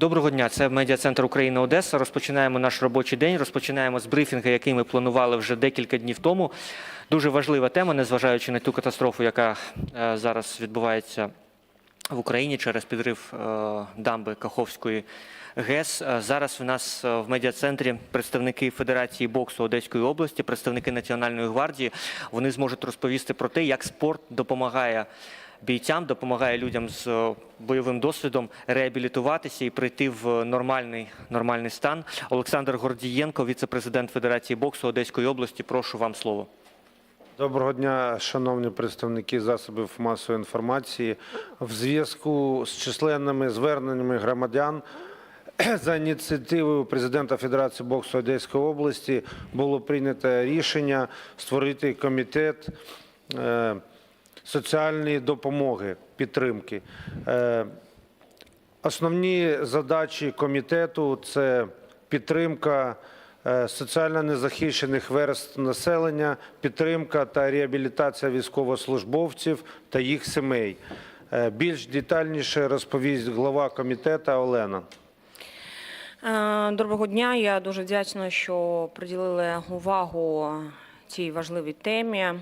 Доброго дня, це медіа-центр Україна Одеса. Розпочинаємо наш робочий день. Розпочинаємо з брифінгу, який ми планували вже декілька днів тому. Дуже важлива тема, незважаючи на ту катастрофу, яка е, зараз відбувається в Україні через підрив е, дамби Каховської ГЕС. Е, Зараз у нас в медіа-центрі представники Федерації боксу Одеської області, представники Національної гвардії. Вони зможуть розповісти про те, як спорт допомагає бійцям, допомагає людям з е, бойовим досвідом реабілітуватися і прийти в нормальний, нормальний стан. Олександр Гордієнко, віце-президент Федерації боксу Одеської області. Прошу вам слово. Доброго дня, шановні представники засобів масової інформації. В зв'язку з численними зверненнями громадян за ініціативою президента Федерації боксу Одеської області було прийнято рішення створити комітет е, соціальної допомоги, підтримки. Е, Основні задачі комітету це підтримка е, соціально незахищених верств населення, підтримка та реабілітація військовослужбовців та їх сімей. Е, Більш детальніше розповість глава комітету Олена. Доброго дня. Я дуже вдячна, що приділили увагу цій важливій темі.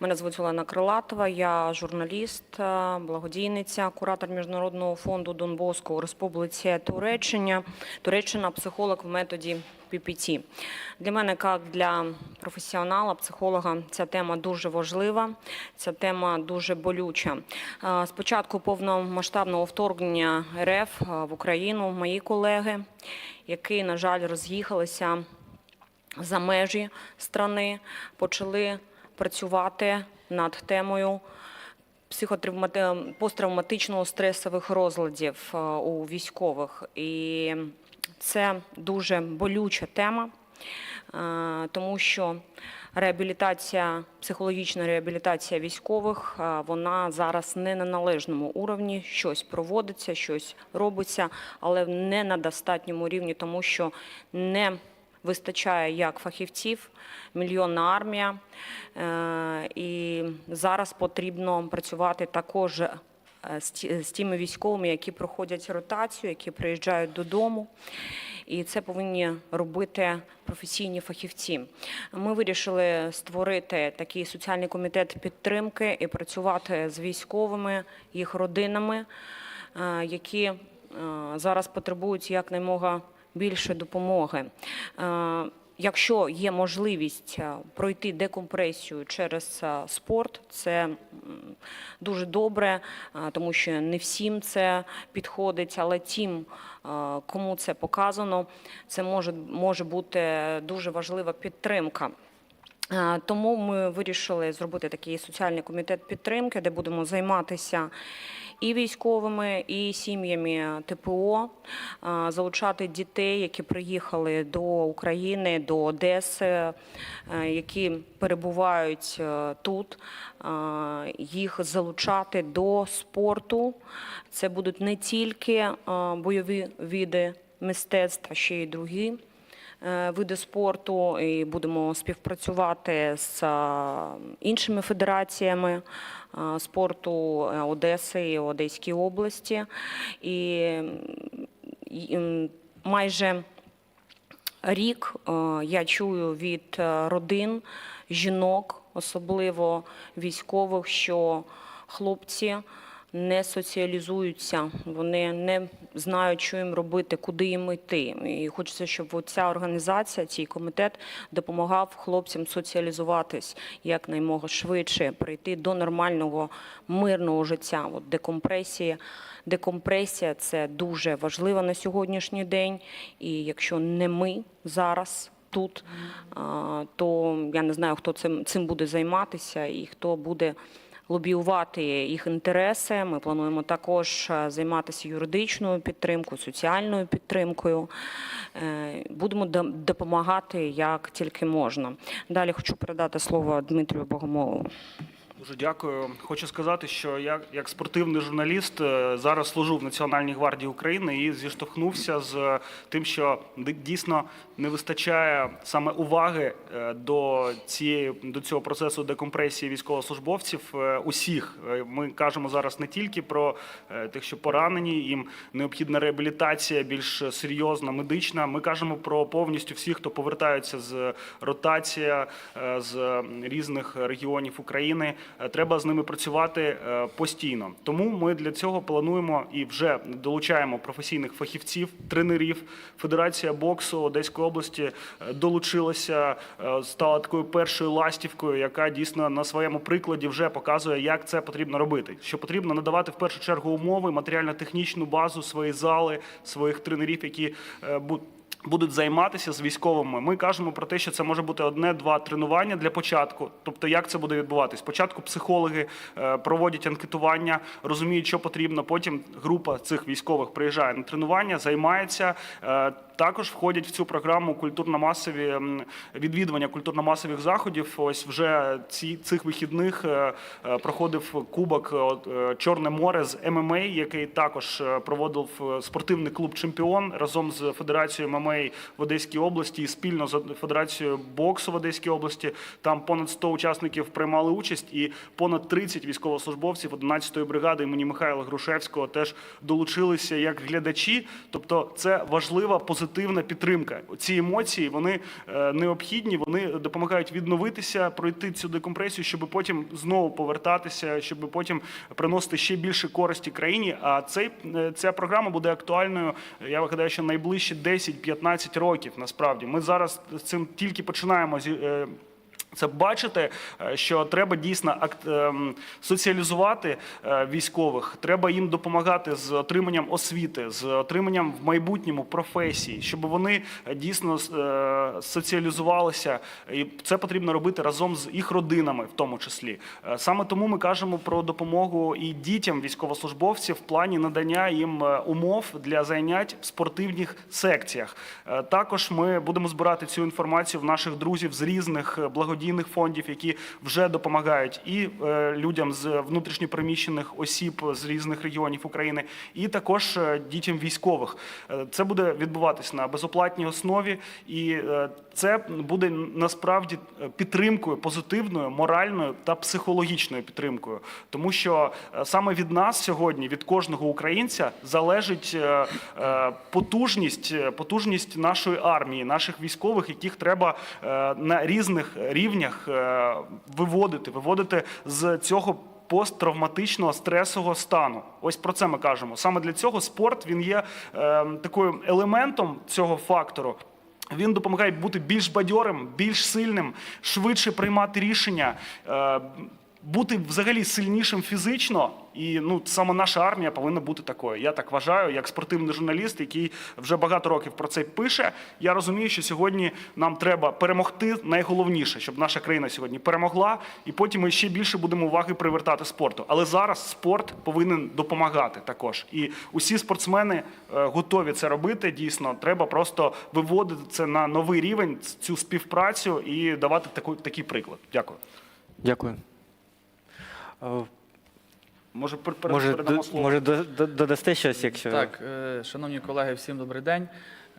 Мене звуть Олена Крилатова, я журналіст, е, благодійниця, куратор Міжнародного фонду Дон Боско у Республіці Туреччина, Туреччина, психолог в методі PPT. Для мене, як для професіонала, психолога, ця тема дуже важлива, ця тема дуже болюча. Е, Спочатку повномасштабного вторгнення РФ е, в Україну мої колеги, які, на жаль, роз'їхалися за межі страни, почали працювати над темою психотравмати- посттравматичного стресових розладів е, у військових. І це дуже болюча тема, е, тому що реабілітація, психологічна реабілітація військових, е, вона зараз не на належному уровні. Щось проводиться, щось робиться, але не на достатньому рівні, тому що не вистачає як фахівців, мільйонна армія. Е, І зараз потрібно працювати також е, з тими військовими, які проходять ротацію, які приїжджають додому. І це повинні робити професійні фахівці. Ми вирішили створити такий соціальний комітет підтримки і працювати з військовими, їх родинами, е, які зараз потребують якнаймога більше допомоги. Е, Якщо є можливість е, пройти декомпресію через е, спорт, це дуже добре, тому що не всім це підходить, але тим, кому це показано, це може, може бути дуже важлива підтримка. Тому ми вирішили зробити такий соціальний комітет підтримки, де будемо займатися і військовими, і сім'ями ТПО, залучати дітей, які приїхали до України, до Одеси, е, які перебувають е, тут, їх залучати до спорту. Це будуть не тільки бойові види мистецтва, ще й другі види спорту, і будемо співпрацювати з е, іншими федераціями е, спорту е, Одеси і Одеської області. І, майже рік е, я чую від е, родин, жінок, особливо військових, що хлопці не соціалізуються, вони не знають, що їм робити, куди їм йти. І хочеться, щоб ця організація, цей комітет допомагав хлопцям соціалізуватись якнаймога швидше, прийти до нормального мирного життя. От декомпресія. Декомпресія це дуже важливо на сьогоднішній день. І якщо не ми зараз тут, то я не знаю, хто цим, цим буде займатися і хто буде лобіювати їх інтереси. Ми плануємо також е, займатися юридичною підтримкою, соціальною підтримкою. Е, Будемо до- допомагати як тільки можна. Далі хочу передати слово Дмитрію Богомолову. Дуже дякую. Хочу сказати, що я як спортивний журналіст е, зараз служу в Національній гвардії України і зіштовхнувся з тим, що дійсно не вистачає саме уваги е, до цієї до цього процесу декомпресії військовослужбовців. е, Усіх Е, ми кажемо зараз не тільки про е, тих, що поранені, їм необхідна реабілітація більш серйозна, медична. Ми кажемо про повністю всіх, хто повертаються з ротація е, з різних регіонів України. Е, Треба з ними працювати е, постійно. Тому ми для цього плануємо і вже долучаємо професійних фахівців, тренерів. Федерація боксу Одеської області е, долучилася, стала такою першою ластівкою, яка дійсно на своєму прикладі вже показує, як це потрібно робити. Що потрібно надавати в першу чергу умови, матеріально-технічну базу, свої зали, своїх тренерів, які будуть займатися з військовими. Ми кажемо про те, що це може бути одне-два тренування для початку. Тобто, як це буде відбуватись? Спочатку психологи е, проводять анкетування, розуміють, що потрібно. Потім група цих військових приїжджає на тренування, займається. Також входять в цю програму культурно-масові відвідування культурно-масових заходів. Ось вже ці цих вихідних е, е, проходив кубок е, Чорне море з ММА, який також проводив спортивний клуб Чемпіон разом з Федерацією ММА в Одеській області і спільно з Федерацією боксу в Одеській області. Там понад 100 учасників приймали участь, і понад 30 військовослужбовців 11-ї бригади імені Михайла Грушевського теж долучилися як глядачі. Тобто, це важлива позитивна підтримка. Ці емоції вони е, необхідні, вони допомагають відновитися, пройти цю декомпресію, щоб потім знову повертатися, щоб потім приносити ще більше користі країні. А цей е, ця програма буде актуальною. Я вигадаю, що найближчі 10-15 років. Насправді ми зараз з цим тільки починаємо зі- е, це бачите, е, що треба дійсно ем, соціалізувати е, військових. Треба їм допомагати з отриманням освіти, з отриманням в майбутньому професії, щоб вони дійсно е, соціалізувалися. І це потрібно робити разом з їх родинами, в тому числі. Саме тому ми кажемо про допомогу і дітям військовослужбовців в плані надання їм умов для занять в спортивних секціях. Також ми будемо збирати цю інформацію в наших друзів з різних е, благодійних фондів, які вже допомагають і е, людям з внутрішньопереміщених осіб з різних регіонів України, і також е, дітям військових. Е, Це буде відбуватись на безоплатній основі, і це буде насправді е, підтримкою позитивною, моральною та психологічною підтримкою, тому що е, саме від нас сьогодні, від кожного українця, залежить е, потужність, потужність нашої армії, наших військових, яких треба на різних рівнях виводити, виводити з цього. Посттравматичного стресового стану, ось про це ми кажемо. Саме для цього спорт він є е, такою елементом цього фактору. Він допомагає бути більш бадьорим, більш сильним, швидше приймати рішення, е, бути взагалі сильнішим фізично. І ну саме наша армія повинна бути такою. Я так вважаю, як спортивний журналіст, який вже багато років про це пише. Я розумію, що сьогодні нам треба перемогти найголовніше, щоб наша країна сьогодні перемогла, і потім ми ще більше будемо уваги привертати спорту. Але зараз спорт повинен допомагати також. І усі спортсмени е, готові це робити. Дійсно, треба просто виводити це на новий рівень, цю співпрацю і давати таку, такий приклад. Дякую. Дякую. Може, Може, передамо до- слово. може до- до- додасте щось, якщо Так, е, шановні колеги, всім добрий день.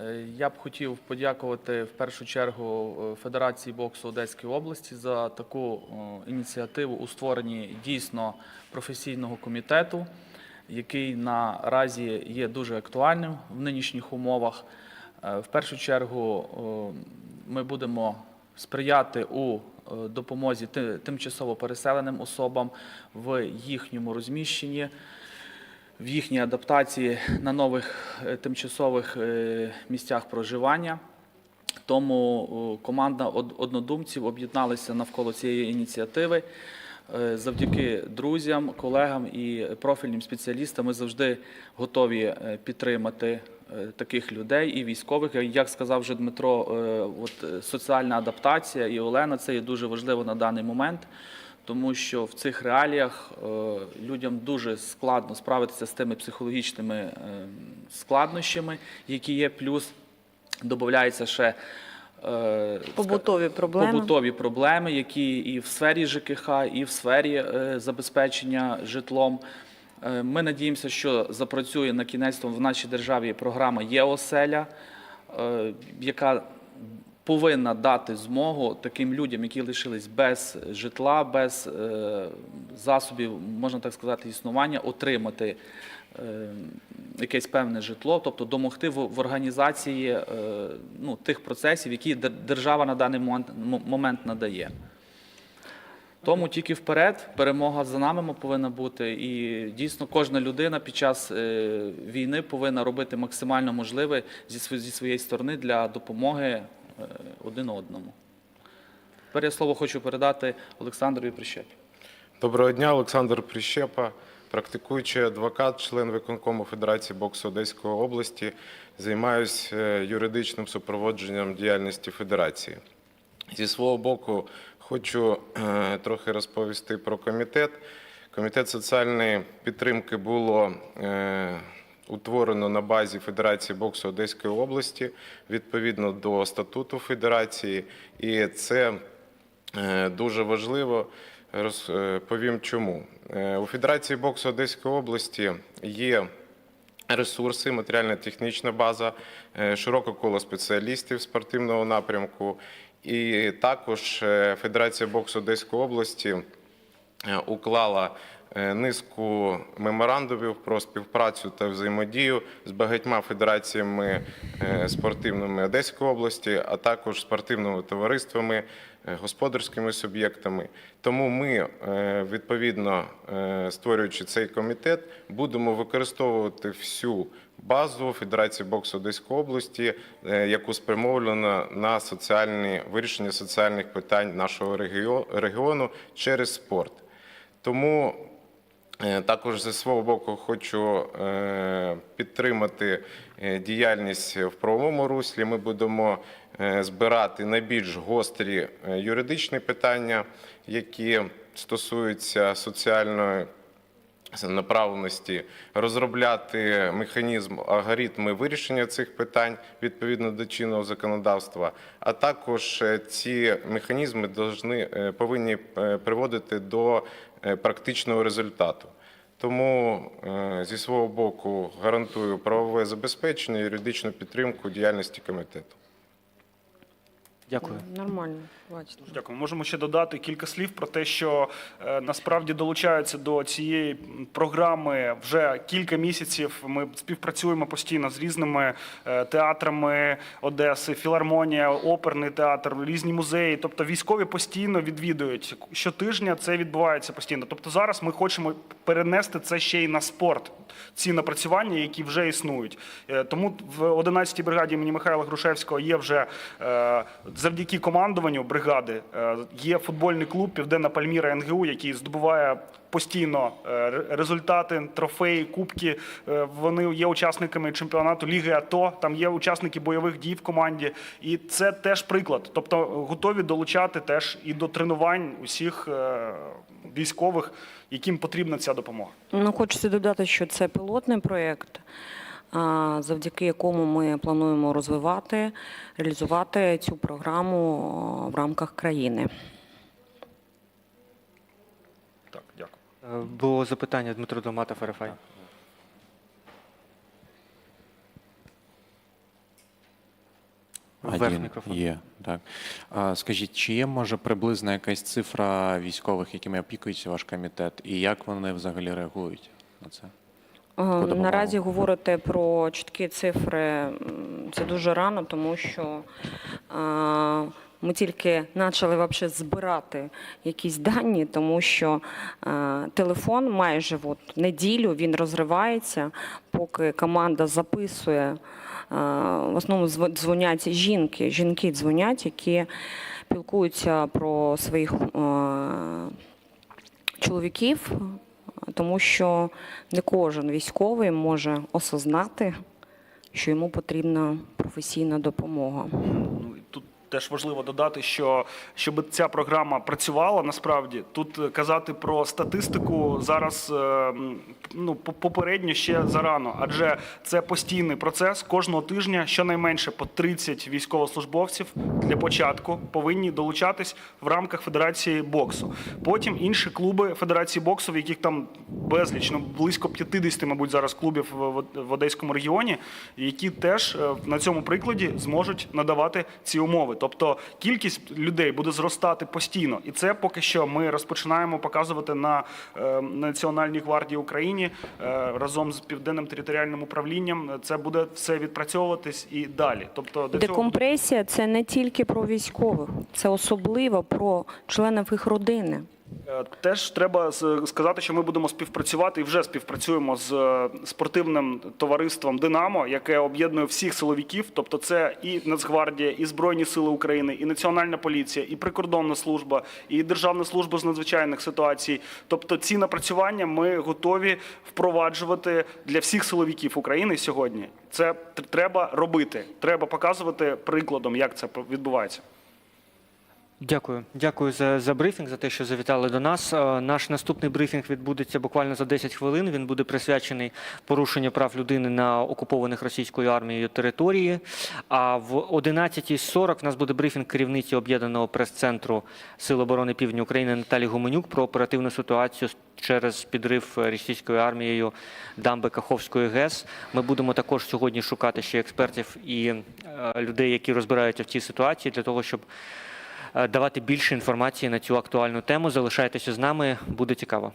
Е, Я б хотів подякувати в першу чергу е, Федерації боксу Одеської області за таку е, ініціативу у створенні дійсно професійного комітету, який наразі є дуже актуальним в нинішніх умовах. Е, В першу чергу е, ми будемо сприяти у допомозі ти- тимчасово переселеним особам в їхньому розміщенні в їхній адаптації на нових е, тимчасових е, місцях проживання. Тому е, команда однодумців об'єдналася навколо цієї ініціативи. Е, Завдяки друзям, колегам і профільним спеціалістам ми завжди готові е, підтримати е, таких людей і військових. Як сказав вже Дмитро, е, от е, соціальна адаптація і Олена це є дуже важливо на даний момент тому що в цих реаліях е, людям дуже складно справитися з тими психологічними е, складнощами, які є. Плюс додається ще е, Побутові проблеми. побутові проблеми, які і в сфері ЖКХ, і в сфері е, забезпечення житлом. Е, Ми надіємося, що запрацює на кінець в нашій державі програма «Є оселя», е, яка повинна дати змогу таким людям, які лишились без житла, без е, засобів, можна так сказати, існування, отримати якесь певне житло, тобто домогти в, організації ну, тих процесів, які держава на даний момент надає. Тому тільки вперед, перемога за нами повинна бути. І дійсно кожна людина під час е, війни повинна робити максимально можливе зі, своєї сторони для допомоги е, один одному. Тепер я слово хочу передати Олександрові Прищепі. Доброго дня, Олександр Прищепа, практикуючий адвокат, член виконкому Федерації боксу Одеської області. Займаюся юридичним супроводженням діяльності Федерації. Зі свого боку, хочу е, трохи розповісти про комітет. Комітет соціальної підтримки було е, утворено на базі Федерації боксу Одеської області відповідно до статуту Федерації, і це Е, Дуже важливо. Розповім чому. У Федерації боксу Одеської області є ресурси, матеріально-технічна база, широке коло спеціалістів спортивного напрямку. І також е, Федерація боксу Одеської області е, уклала е, низку меморандумів про співпрацю та взаємодію з багатьма федераціями спортивними Одеської області, а також спортивними товариствами, господарськими суб'єктами. Тому ми, е, відповідно, е, створюючи цей комітет, будемо використовувати всю базу Федерації боксу Одеської області, е, яку спрямовлено на соціальні вирішення соціальних питань нашого регіону через спорт. Тому е, також зі свого боку хочу е, підтримати е, діяльність в правовому руслі. Ми будемо е, збирати найбільш гострі е, юридичні питання, які стосуються соціальної направленості, розробляти механізм, алгоритми вирішення цих питань відповідно до чинного законодавства, а також е, ці механізми е, повинні е, приводити до е, практичного результату. Тому е, зі свого боку гарантую правове забезпечення, юридичну підтримку діяльності комітету. Дякую. Нормально, бачите. Дякую. Можемо ще додати кілька слів про те, що е, насправді долучаються до цієї програми вже кілька місяців. Ми співпрацюємо постійно з різними е, театрами Одеси, філармонія, оперний театр, різні музеї. Тобто військові постійно відвідують. Щотижня це відбувається постійно. Тобто зараз ми хочемо перенести це ще й на спорт. Ці напрацювання, які вже існують. Е, Тому в 11-й бригаді імені Михайла Грушевського є вже е, завдяки командуванню бригади е, є футбольний клуб Південна Пальміра НГУ, який здобуває постійно результати, трофеї, кубки. Вони є учасниками чемпіонату Ліги АТО. Там є учасники бойових дій в команді, і це теж приклад. Тобто готові долучати теж і до тренувань усіх військових, яким потрібна ця допомога. Ну, хочеться додати, що це пілотний проєкт, завдяки якому ми плануємо розвивати, реалізувати цю програму в рамках країни. Так, дякую. Е, Було запитання Дмитро Домата Ферефай. Один мікрофон. є, так. А, скажіть, чи є може приблизна якась цифра військових, якими опікується ваш комітет, і як вони взагалі реагують на це? Е. Наразі говорити про чіткі цифри це дуже рано, тому що е, ми тільки почали вообще збирати якісь дані, тому що е, телефон майже от неділю він розривається, поки команда записує. В основному зв- дзвонять жінки. Жінки дзвонять, які пілкуються про своїх чоловіків, тому що не кожен військовий може осознати, що йому потрібна професійна допомога. Теж важливо додати, що щоб ця програма працювала насправді, тут е, казати про статистику зараз е, ну, по- попередньо ще зарано, адже це постійний процес. Кожного тижня щонайменше по 30 військовослужбовців для початку повинні долучатись в рамках Федерації боксу. Потім інші клуби Федерації боксу, в яких там безліч, ну близько 50, мабуть, зараз клубів в Одеському регіоні, які теж е, на цьому прикладі зможуть надавати ці умови. Тобто кількість людей буде зростати постійно, і це поки що ми розпочинаємо показувати на е, Національній гвардії України е, разом з південним територіальним управлінням. Це буде все відпрацьовуватись і далі. Тобто до цього це не тільки про військових, це особливо про членів їх родини. Е, Теж треба сказати, що ми будемо співпрацювати і вже співпрацюємо з е, спортивним товариством Динамо, яке об'єднує всіх силовиків. Тобто, це і Нацгвардія, і Збройні Сили України, і Національна поліція, і прикордонна служба, і Державна служба з надзвичайних ситуацій. Тобто, ці напрацювання ми готові впроваджувати для всіх силовиків України сьогодні. Це треба робити. Треба показувати прикладом, як це відбувається. Дякую. Дякую за, за брифінг, за те, що завітали до нас. Е, Наш наступний брифінг відбудеться буквально за 10 хвилин. Він буде присвячений порушенню прав людини на окупованих російською армією території. А в 11.40 в нас буде брифінг керівниці об'єднаного прес-центру Сил оборони Півдня України Наталі Гуменюк про оперативну ситуацію через підрив російською армією дамби Каховської ГЕС. Ми будемо також сьогодні шукати ще експертів і е, людей, які розбираються в цій ситуації, для того, щоб е, давати більше інформації на цю актуальну тему. Залишайтеся з нами, буде цікаво.